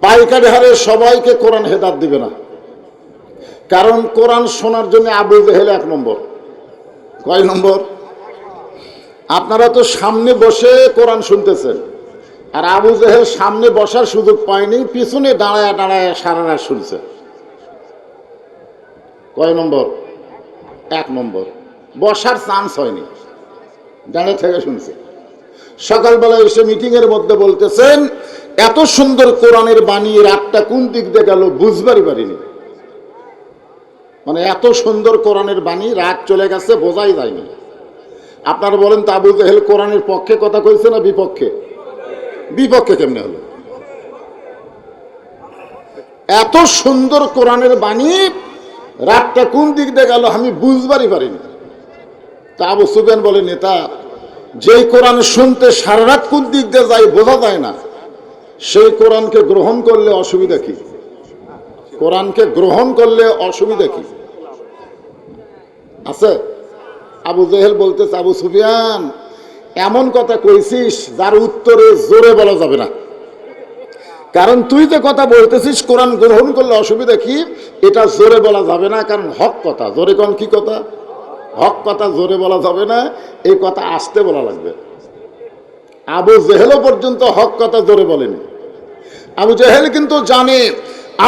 পাইকারি হারে সবাইকে কোরআন হেদাত দিবে না। কারণ কোরআন শোনার জন্য আবু জেহেল এক নম্বর। কয় নম্বর? আপনারা তো সামনে বসে কোরআন শুনতেছেন। আর আবু জেহেল সামনে বসার সুযোগ পায়নি, পিছনে দাঁড়ায় দাঁড়ায় সারা শুনছে। কয় নম্বর? এক নম্বর। বসার চান্স হয়নি। দাঁড়িয়ে থেকে শুনছে। সকালবেলা এসে মিটিং এর মধ্যে বলতেছেন এত সুন্দর কোরআনের বাণী রাতটা কোন দিক দিয়ে গেল বুঝবারই পারিনি। মানে এত সুন্দর কোরআনের বাণী রাত চলে গেছে, বোঝাই যায়নি। আপনারা বলেন তো আবু জেহেল কোরআনের পক্ষে কথা কইছে না বিপক্ষে? বিপক্ষে কেমনে হলো? এত সুন্দর কোরআনের বাণী রাতটা কোন দিক দিয়ে গেল আমি বুঝবারই পারিনি। তা আবু সুবেন বলে, নেতা, যেই কোরআন শুনতে সারা রাত কোন দিক দিয়ে যায় বোঝা যায় না। সেই কোরআনকে গ্রহণ করলে অসুবিধা কি? কোরআনকে গ্রহণ করলে অসুবিধা কি? আছে? আবু জেহেল বলতেছে, আবু সুফিয়ান, এমন কথা কইছিস যার উত্তরে জোরে বলা যাবে না। কারণ তুই যে কথা বলতেছিস, কোরআন গ্রহণ করলে অসুবিধা কি? এটা জোরে বলা যাবে না, কারণ হক কথা। জোরে কোন কি কথা? হক কথা জোরে বলা যাবে না, এই কথা আসতে বলা লাগবে। আবু জেহেলও পর্যন্ত হক কথা জোরে বলেন। আবু জেহেল কিন্তু জানে,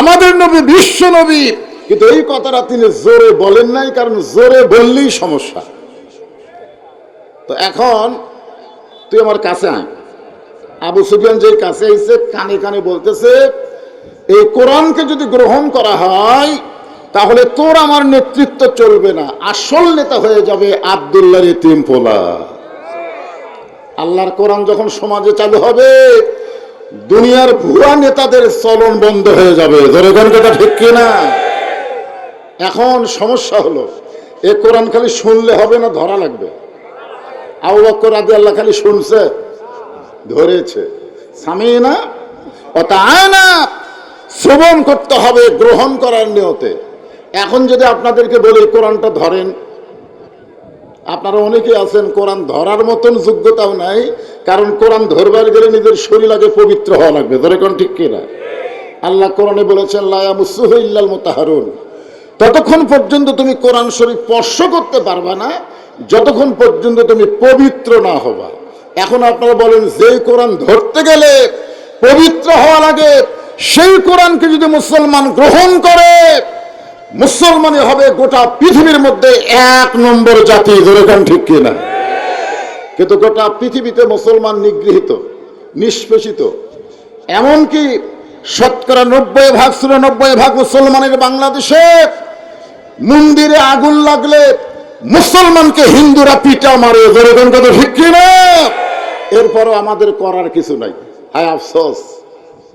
আমাদের নবী, বিশ্ব নবী, কিন্তু এই কথাটা তিনি জোরে বলেন নাই, কারণ জোরে বললেই সমস্যা। তো এখন তুই আমার কাছে আয়। আবু সুফিয়ান যে কাছে এসে কানে কানে বলতেছে, এই কোরআনকে যদি গ্রহণ করা হয়, তাহলে তোর আমার নেতৃত্ব চলবে না। আসল নেতা হয়ে যাবে আবদুল্লাহ তিম পোলা আল্লাহর কোরআন যখন সমাজে চালু হবে, দুনিয়ার ভুয়া নেতাদের চলন বন্ধ হয়ে যাবে। ধরে কথা ঠিক কিনা এখন সমস্যা হলো, এ কোরআন খালি শুনলে হবে না, ধরা লাগবে। আবু বক্কর আদি আল্লাহ খালি শুনছে, ধরেছে। স্বামী না না শ্রবণ করতে হবে, গ্রহণ করার নিয়তে। এখন যদি আপনাদেরকে বলি কোরআনটা ধরেন আপনারা অনেকে আছেন, কোরআন ধরার মতন যোগ্যতাও নাই, কারণ কোরআন ধরবার গেলে নিজের শরীর আগে পবিত্র হওয়া লাগবে। ধরে কোন ঠিক কিনা? আল্লাহ কোরআনে বলেছেন লায়ামুসুহ ইল্লাল মোতাহারুন। ততক্ষণ পর্যন্ত তুমি কোরআন শরীফ স্পর্শ করতে পারবা না, যতক্ষণ পর্যন্ত তুমি পবিত্র না হবা। এখন আপনারা বলেন, যেই কোরআন ধরতে গেলে পবিত্র হওয়া লাগে, সেই কোরআনকে যদি মুসলমান গ্রহণ করে মুসলমানই হবে গোটা পৃথিবীর মধ্যে এক নম্বর জাতি যেরকম ঠিক কিনা কিন্তু গোটা পৃথিবীতে মুসলমান নিগৃহীত, নিষ্পেষিত, এমনকি শতকরা নব্বই ভাগ, চুরানব্বই ভাগ মুসলমানের বাংলাদেশে মন্দিরে আগুন লাগলে মুসলমানকে হিন্দুরা পিটা মারে যেরকম কথা ঠিক কিনা এরপরও আমাদের করার কিছু নাই। হায় আফসোস।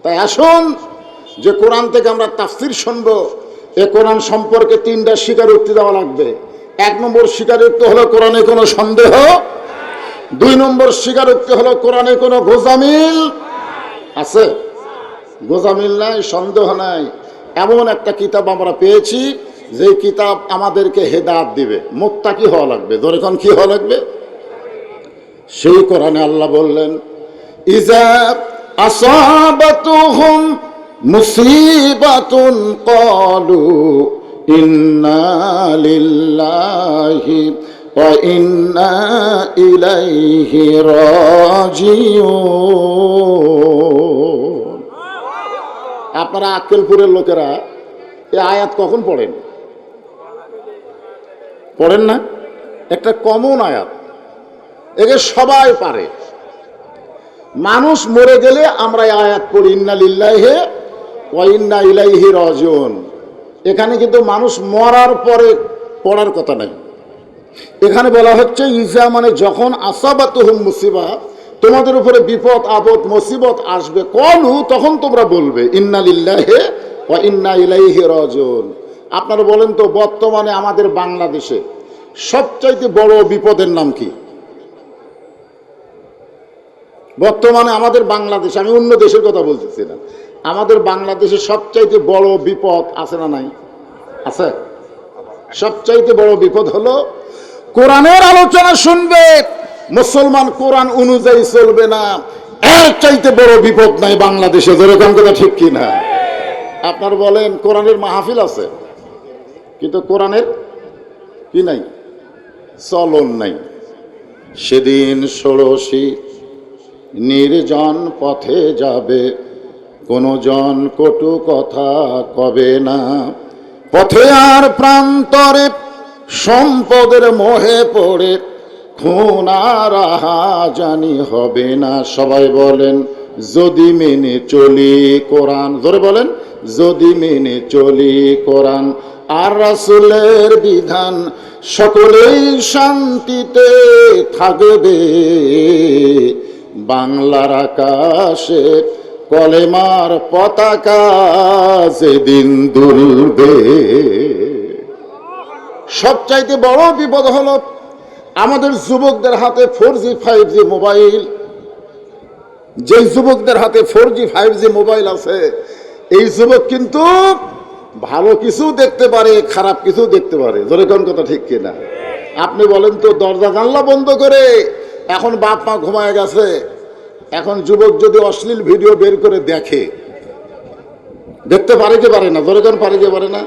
তাই আসুন যে কোরআন থেকে আমরা তাফসির শুনব এ কোরআন সম্পর্কে তিনটা স্বীকারোক্তি দেওয়া লাগবে। এক নম্বর স্বীকারোক্তি হলো, কোরআনে কোনো সন্দেহ? দুই নম্বর স্বীকারোক্তি হলো, কোরআনে কোনো গোজামিল? আছে? গোজামিল নাই, সন্দেহ নাই। এমন একটা কিতাব আমরা পেয়েছি যে কিতাব আমাদেরকে হেদাত দিবে। মোত্তাকি হওয়া লাগবে। ধরেখন কি হওয়া লাগবে? সেই কোরআনে আল্লাহ বললেন, ইজা আসাবাতুহুম মুসিবাতুন ক্বালু ইন্না লিল্লাহি ওয়া ইন্না ইলাইহি রাজিউন। আপনারা আক্কেলপুরের লোকেরা এই আয়াত কখন পড়েন? পড়েন না? একটা কমন আয়াত। একে সবাই পারে। মানুষ মরে গেলে আমরা আয়াত পড়ি, ইন্না লিল্লাহে ওয়াইন্না ইলাইহি রজন এখানে কিন্তু মানুষ মরার পরে পড়ার কথা নাই। এখানে বলা হচ্ছে, ইজা মানে যখন আসাবাত হুম মুসিবা, তোমাদের উপরে বিপদ, আপদ, মুসিবত আসবে, কলু, তখন তোমরা বলবে, ইন্না লিল্লাহে ওয়া ইন্না ইলাইহি রজন আপনারা বলেন তো, বর্তমানে আমাদের বাংলাদেশে সবচাইতে বড় বিপদের নাম কি? বর্তমানে আমাদের বাংলাদেশে, আমি অন্য দেশের কথা বলতেছি না। আমাদের বাংলাদেশে সবচাইতে বড় বিপদ আছে না নাই? আছে। সবচাইতে বড় বিপদ হলো, কোরআনের আলোচনা শুনবে, মুসলমান কোরআন অনুযায়ী চলবে না। এর চাইতে বড় বিপদ নাই বাংলাদেশে, যেরকম কথা ঠিক কি না আপনার বলেন, কোরআনের মাহফিল আছে, কিন্তু কোরআনের কি নাই? চলন নাই। সেদিন ষোড়শী নির্জন পথে যাবে কোনো জন কটু কথা কবে না। পথে আর প্রান্তরে সম্পদের মোহে পড়ে, খুন আর জানি হবে না। সবাই বলেন, যদি মেনে চলি কোরআন। ধরে বলেন, যদি মেনে চলি কোরআন। আর রাসুলের বিধান, সকলেই শান্তিতে থাকবে। বাংলার আকাশে কলেমার পতাকা যেদিন দুলবে। সবচাইতে বড় বিপদ হলো আমাদের যুবকদের হাতে four G five G mobile. যে যুবকদের হাতে four G five G mobile আছে, এই যুবক কিন্তু ভালো কিছু দেখতে পারে, খারাপ কিছু দেখতে পারে। যেরকম কথা ঠিক কিনা? আপনি বলেন তো দরজা জানলা বন্ধ করে এখন বাপ মা ঘুমায় গেছে। এখন যুবক যদি অশ্লীল ভিডিও বের করে দেখে, দেখতে পারে কি পারে না? যেরকম পারে কি পারে না?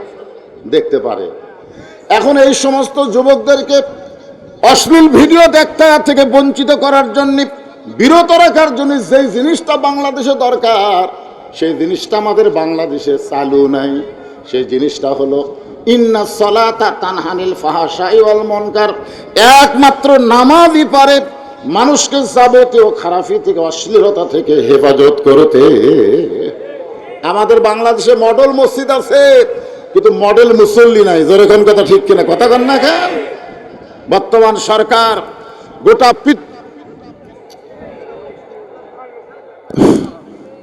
দেখতে পারে। এখন এই সমস্ত যুবকদেরকে অশ্লীল ভিডিও দেখতে থেকে বঞ্চিত করার জন্য, বিরত রাখার জন্য যেই জিনিসটা বাংলাদেশে দরকার, সেই জিনিসটা আমাদের বাংলাদেশে চালু নাই। সেই জিনিসটা হলো, ইন্না সলাতা তানহানিল ফাহাশাই ওয়াল মনকার। একমাত্র নামাজই পারে মানুষকে যাবতীয় খারাপি থেকে, অশ্লীলতা থেকে হেফাজত করতে। আমাদের বাংলাদেশে মডেল মসজিদ আছে, কিন্তু মডেল মুসল্লি নাই। যেরকম কথা ঠিক কিনা? কথা কন না কেন? বর্তমান সরকার গোটা পিত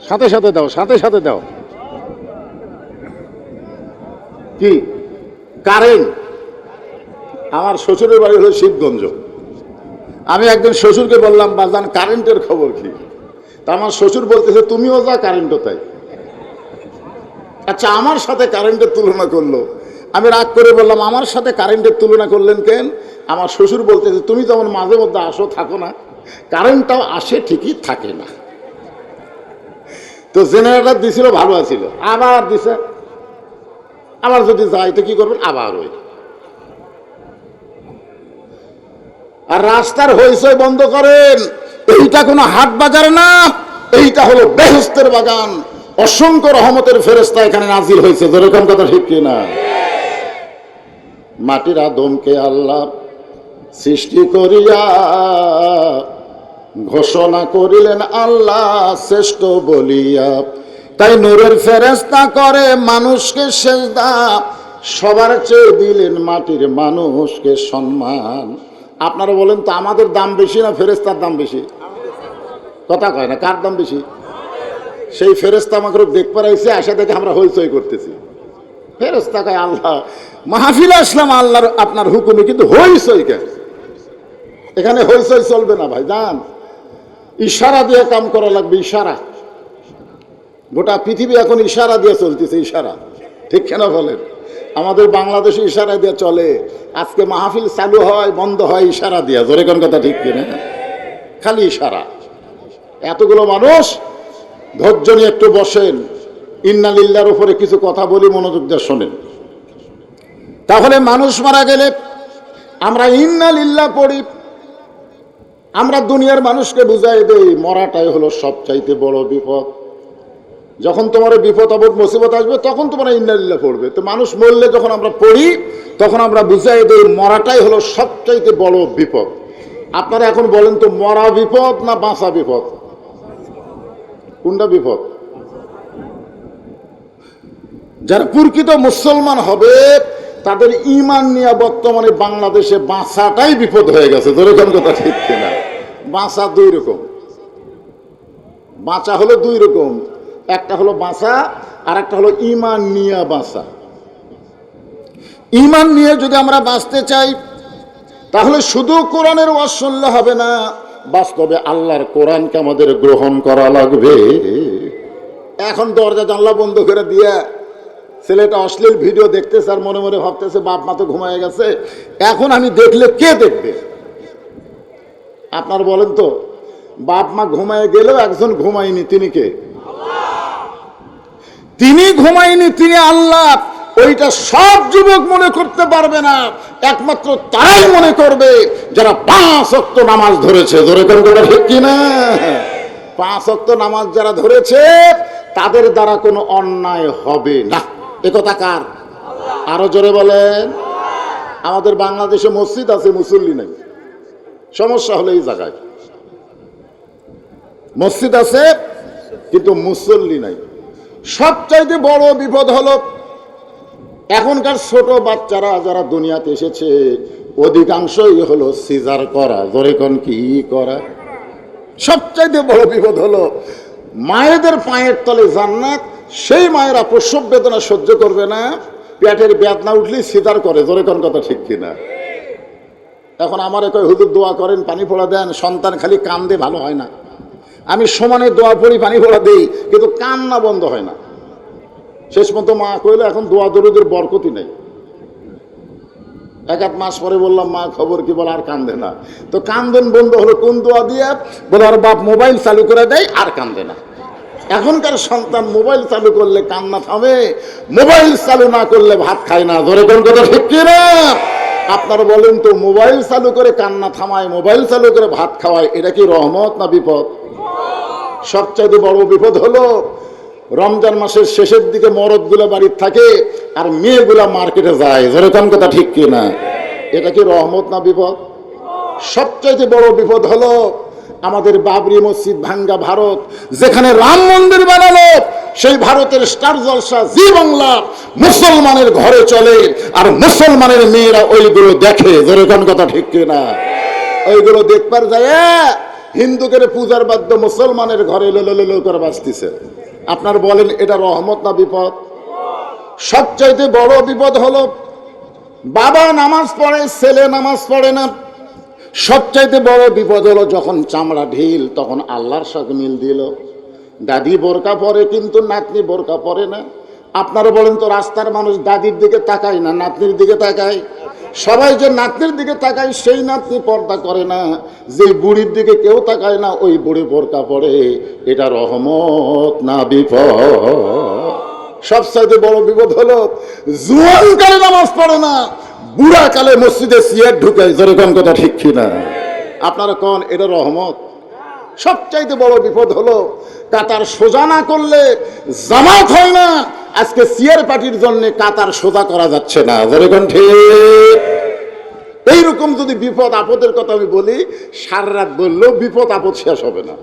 সাথে সাথে দাও, সাথে সাথে দাও। কি? কারেন্ট? আমার শ্বশুরের বাড়ি হলো শিবগঞ্জ। আমি একদিন শ্বশুরকে বললাম, বাজান, কারেন্টের খবর কি? তা আমার শ্বশুর বলতেছে, তুমিও যা কারেন্টও তাই। আচ্ছা আমার সাথে কারেন্টের তুলনা করল। আমি রাগ করে বললাম, আমার সাথে কারেন্টের তুলনা করলেন কেন? আমার শ্বশুর বলতেছে, তুমি যেমন মাঝে মধ্যে আসো, থাকো না। কারেন্টটাও আসে, ঠিকই থাকে না। তো জেনারেটর দিছিল, ভালো আছিল। আবার দিছে। আবার যদি যাই তো কি করবেন? আবার ওই। আর রাস্তার হইচই বন্ধ করেন। এইটা কোনো হাট বাজার না, এইটা হলো বেহস্তের বাগান। অসংখ্য রহমতের ফেরেস্তা এখানে নাজিল হয়েছে। যেরকম কথা ঠিক কিনা? মাটির আদমকে আল্লাহ সৃষ্টি করিয়া ঘোষণা করিলেন, আল্লাহ শ্রেষ্ঠ বলিয়া। তাই নূরের ফেরেস্তা করে মানুষকে সেজদা, সবার চেয়ে দিলেন মাটির মানুষকে সম্মান। আপনারা বলেন তো আমাদের দাম বেশি না ফেরেস্তার দাম বেশি? কথা কয় না, কার দাম বেশি? সেই ফেরেস্তা আমাকে দেখতে পারাইছে, আসা দেখে আমরা হইচই করতেছি। ফেরেস্তা কয়, আল্লাহ, মাহফিল আসলাম, আল্লাহর, আপনার হুকুমে, কিন্তু হইচই কেন? এখানে হইচই চলবে না ভাই, জান। ইশারা দিয়ে কাম করা লাগবে, ইশারা। গোটা পৃথিবী এখন ইশারা দিয়ে চলতেছে, ইশারা। ঠিক কেন বলেন? আমাদের বাংলাদেশে ইশারা দিয়ে চলে। আজকে মাহফিল চালু হয়, বন্ধ হয়, ইশারা দিয়া। জোরে কোন কথা ঠিক কিনা? খালি ইশারা। এতগুলো মানুষ, ধৈর্য নিয়ে একটু বসেন। ইন্নালিল্লার উপরে কিছু কথা বলি, মনোযোগ দিয়ে শোনেন। তাহলে মানুষ মারা গেলে আমরা ইন্নালিল্লাহ পড়ি। আমরা দুনিয়ার মানুষকে বুঝাই দেই, মরাটাই হলো সবচাইতে বড় বিপদ। যখন তোমার বিপদ আপদ মুসিবত আসবে, তখন তোমরা ইন্নালিল্লাহ পড়বে। তো মানুষ মরলে যখন আমরা পড়ি, তখন আমরা বুঝাই দেই মরাটাই হলো সবচাইতে বড় বিপদ। আপনারা এখন বলেন তো, মরা বিপদ না বাঁচা বিপদ? কোনটা বিপদ? যারা প্রকৃত মুসলমান হবে, তাদের ইমান নিয়ে বর্তমানে বাংলাদেশে বাঁচাটাই বিপদ হয়ে গেছে। যেরকম কথা ঠিক কিনা? বাঁচা দুই রকম। বাঁচা হলো দুই রকম। একটা হলো বাঁচা আর একটা হলো ইমান নিয়ে বাঁচা। ইমান নিয়ে যদি আমরা বাঁচতে চাই, তাহলে শুধু কোরআনের ওয়াজ হবে না, বাস্তবে আল্লাহর কোরআনকে আমাদের গ্রহণ করা লাগবে। এখন দরজা জানলা বন্ধ করে দিয়ে ছেলেটা অশ্লীল ভিডিও দেখতেছে আর মনে মনে ভাবতেছে, বাপ মা তো ঘুমায় গেছে। এখন আমি দেখলে কে দেখবে? আপনার বলেন তো, বাপ মা ঘুমায় গেলেও একজন ঘুমায়নি, তিনি কে? তিনি ঘুমায়নি, তিনি আল্লাহ। ওইটা সব যুবক মনে করতে পারবে না। একমাত্র তারাই মনে করবে, যারা পাঁচ অক্ত নামাজ ধরেছে। ধরে কথা ঠিক কিনা? পাঁচ অক্ত নামাজ যারা ধরেছে, তাদের দ্বারা কোনো অন্যায় হবে না। একথা কার? আরও জোরে বলেন। আমাদের বাংলাদেশে মসজিদ আছে, মুসল্লি নেই। সমস্যা হলো এই জায়গায়। মসজিদ আছে, কিন্তু মুসল্লি নাই। সবচাইতে বড় বিপদ হলো এখনকার ছোট বাচ্চারা যারা দুনিয়াতে এসেছে, অধিকাংশই হলো সিজার করা। ধরে কোন কি করা? সবচাইতে বড় বিপদ হলো মায়েদের পায়ের তলে জান্নাত, সেই মায়েরা প্রসব বেদনা সহ্য করবে না, পেটের বেদনা উঠলেই সিজার করে। ধরে কোন কথা ঠিক কিনা? এখন আমার কয়, হুজুর দোয়া করেন, পানি পড়া দেন, সন্তান খালি কান্দে ভালো হয় না। আমি সমানে দোয়া পড়ি, পানি ভরা দেই, কিন্তু কান্না বন্ধ হয় না। শেষ মতো মা কইলো, এখন দোয়া দরুদের বরকতি নেই। এক এক মাস পরে বললাম, মা, খবর কি? বলে, আর কান্দে না। তো কান্দন বন্ধ হলো, কোন দোয়া দিয়ে? বলে, আর বাপ মোবাইল চালু করে দেয়, আর কান্দে না। এখনকার সন্তান মোবাইল চালু করলে কান্না থামে, মোবাইল চালু না করলে ভাত খায় না। ধরে কোন কথা ঠিক না আপনারা বলেন তো, মোবাইল চালু করে কান্না থামায়, মোবাইল চালু করে ভাত খাওয়ায়, এটা কি রহমত না বিপদ? সবচাইতে বড় বিপদ হলো রমজান মাসের শেষের দিকে মরদগুলো বাড়ির থাকে আর মেয়েগুলা মার্কেটে যায়। যেরকম কথা ঠিক কি না? এটা কি রহমত না বিপদ? সবচাইতে বড় বিপদ হলো আমাদের বাবরি মসজিদ ভাঙ্গা ভারত, যেখানে রাম মন্দির বানালো, সেই ভারতের স্টার জলসা জি বাংলা মুসলমানের ঘরে চলে আর মুসলমানের মেয়েরা ওইগুলো দেখে। যেরকম কথা ঠিক কিনা ওইগুলো দেখবার যায় হিন্দুকের পূজার বাদ্য মুসলমানের ঘরে লো করে বাঁচতেছে আপনার বলেন, এটা রহমত না বিপদ? সবচাইতে বড় বিপদ হলো, বাবা নামাজ পড়ে, ছেলে নামাজ পড়ে না। সবচাইতে বড় বিপদ হলো, যখন চামড়া ঢিল, তখন আল্লাহর সাথে মিল দিল। দাদি বোরকা পরে, কিন্তু নাতনি বোরকা পরে না। আপনারা বলেন তো, রাস্তার মানুষ দাদির দিকে তাকায় না, নাতনির দিকে তাকায়? সবাই যে নাতনির দিকে তাকায়, সেই নাতনি পর্দা করে না। যে বুড়ির দিকে কেউ তাকায় না, ওই বুড়ি বোরকা পরে। এটা রহমত না বিপদ? সবচাইতে বড় বিপদ হলো জুয়ান কালে নামাজ পড়ে না। বুড়া কালে মসজিদে সিয়ার ঢুকে যেরকম কথা ঠিক কিনা? আপনারা কন, এটা রহমত? সবচাইতে বড় বিপদ হলো, কাতার সোজা না করলে জামাত হয় না। আজকে সিয়ার পার্টির জন্য কাতার সোজা করা যাচ্ছে না। যেরকম ঠিক? এইরকম যদি বিপদ আপদের কথা আমি বলি, সারা রাত বললেও বিপদ আপদ শেষ হবে না।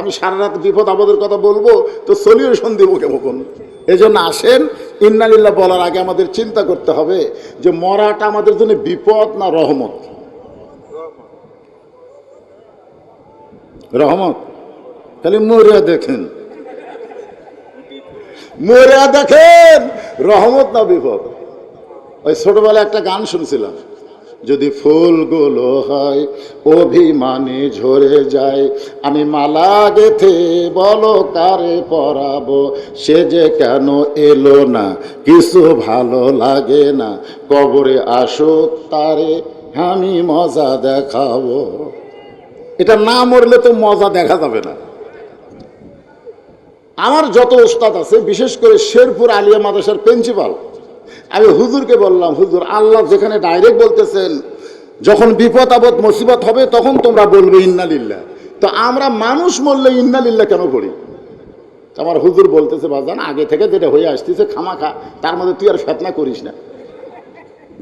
আমি সারা রাত বিপদ আপদের কথা বলব, তো সলিউশন দিব কেমন? এই জন্য আসেন, ইন্নালিল্লাহ বলার আগে আমাদের চিন্তা করতে হবে যে মরাটা আমাদের জন্য বিপদ না রহমত? রহমত। খালি মরিয়া দেখেন। মরিয়া দেখেন, রহমত না ওই ছোটবেলায় একটা গান শুনছিলাম, যদি ফুলগুলো হয়, অভিমানে ঝরে যায়, আমি মালা গেথে বলো কারে পরাবো, সে যে কেন এলো না, কিছু ভালো লাগে না, কবরে আসুক তারে, আমি মজা দেখাবো। এটা না মরলে তো মজা দেখা যাবে না। আমার যত ওস্তাদ আছে, বিশেষ করে শেরপুর আলিয়া মাদ্রাসার প্রিন্সিপাল, আমি হুজুরকে বললাম, হুজুর, আল্লাহ যেখানে ডাইরেক্ট বলতেছেন, যখন বিপদ, আপদ, মুসিবত হবে, তখন তোমরা বলবে ইন্নালিল্লাহ। তো আমরা মানুষ মরলে ইন্নালিল্লা কেন করি? তো আমার হুজুর বলতেছে, বাজান, আগে থেকে যেটা হয়ে আসতেছে, খামাখা, তার মধ্যে তুই আর ফেতনা করিস না।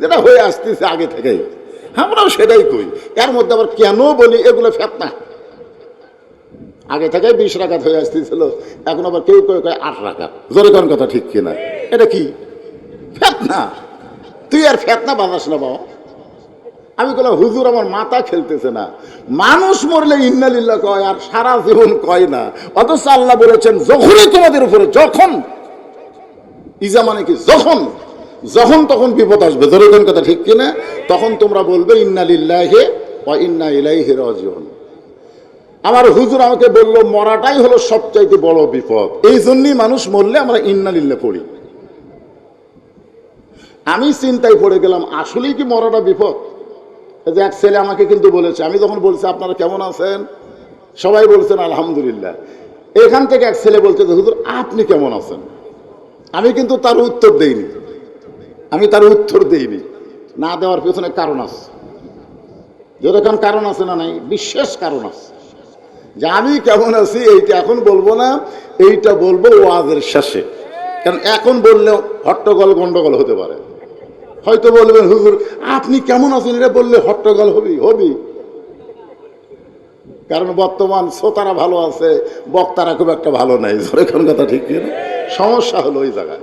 যেটা হয়ে আসতেছে আগে থেকেই, আমরাও সেটাই কই এর মধ্যে আবার কেন বলি, এগুলো ফেতনা? আগে থেকে বিশ রাখাত হয়ে আসতেছিল। এখন আবার কেউ কেউ কয় আট রাখাত জোরে কোন কথা ঠিক কিনা? এটা কি? ফেতনা। তুই আর ফেতনা বাজাস না বাবা। আমি বললাম, হুজুর, আমার মাথা খেলতেছে না। মানুষ মরলে ইন্নালিল্লা কয়, আর সারা জীবন কয় না। অথচ আল্লাহ বলেছেন, যখনই তোমাদের উপরে, যখন ইজা মানে কি, যখন যখন তখন বিপদ আসবে। ধরে কথা ঠিক কিনা? তখন তোমরা বলবে, ইন্নালিল্লাহে ও ইন্না ইলাইহি রাজিউন। আমার হুজুর আমাকে বলল মরাটাই হলো সবচাইতে বড় বিপদ। এই জন্যই মানুষ মরলে আমরা ইন্নালিল্লা পড়ি। আমি চিন্তায় পড়ে গেলাম আসলেই কি মরাটা বিপদ? যে এক ছেলে আমাকে কিন্তু বলেছে আমি যখন বলছি আপনারা কেমন আছেন? সবাই বলছেন আলহামদুলিল্লাহ। এখান থেকে এক ছেলে বলছে যে, হুজুর আপনি কেমন আছেন? আমি কিন্তু তার উত্তর দেইনি। আমি তার উত্তর দেইনি। না দেওয়ার পেছনে কারণ আছে। যেরকম কারণ আছে না নাই বিশেষ কারণ আছে। যে আমি কেমন আছি, এইটা এখন বলব না, এইটা বলব ওয়াজের শেষে। কারণ এখন বললে হট্টগোল, গন্ডগোল হতে পারে। হয়তো বলবেন, হুজুর, আপনি কেমন আছেন? এটা বললে হট্টগোল হবি হবি। কারণ বর্তমান শ্রোতারা ভালো আছে, বক্তারা খুব একটা ভালো নাই। এখন কথা ঠিক সমস্যা হলো ওই জায়গায়।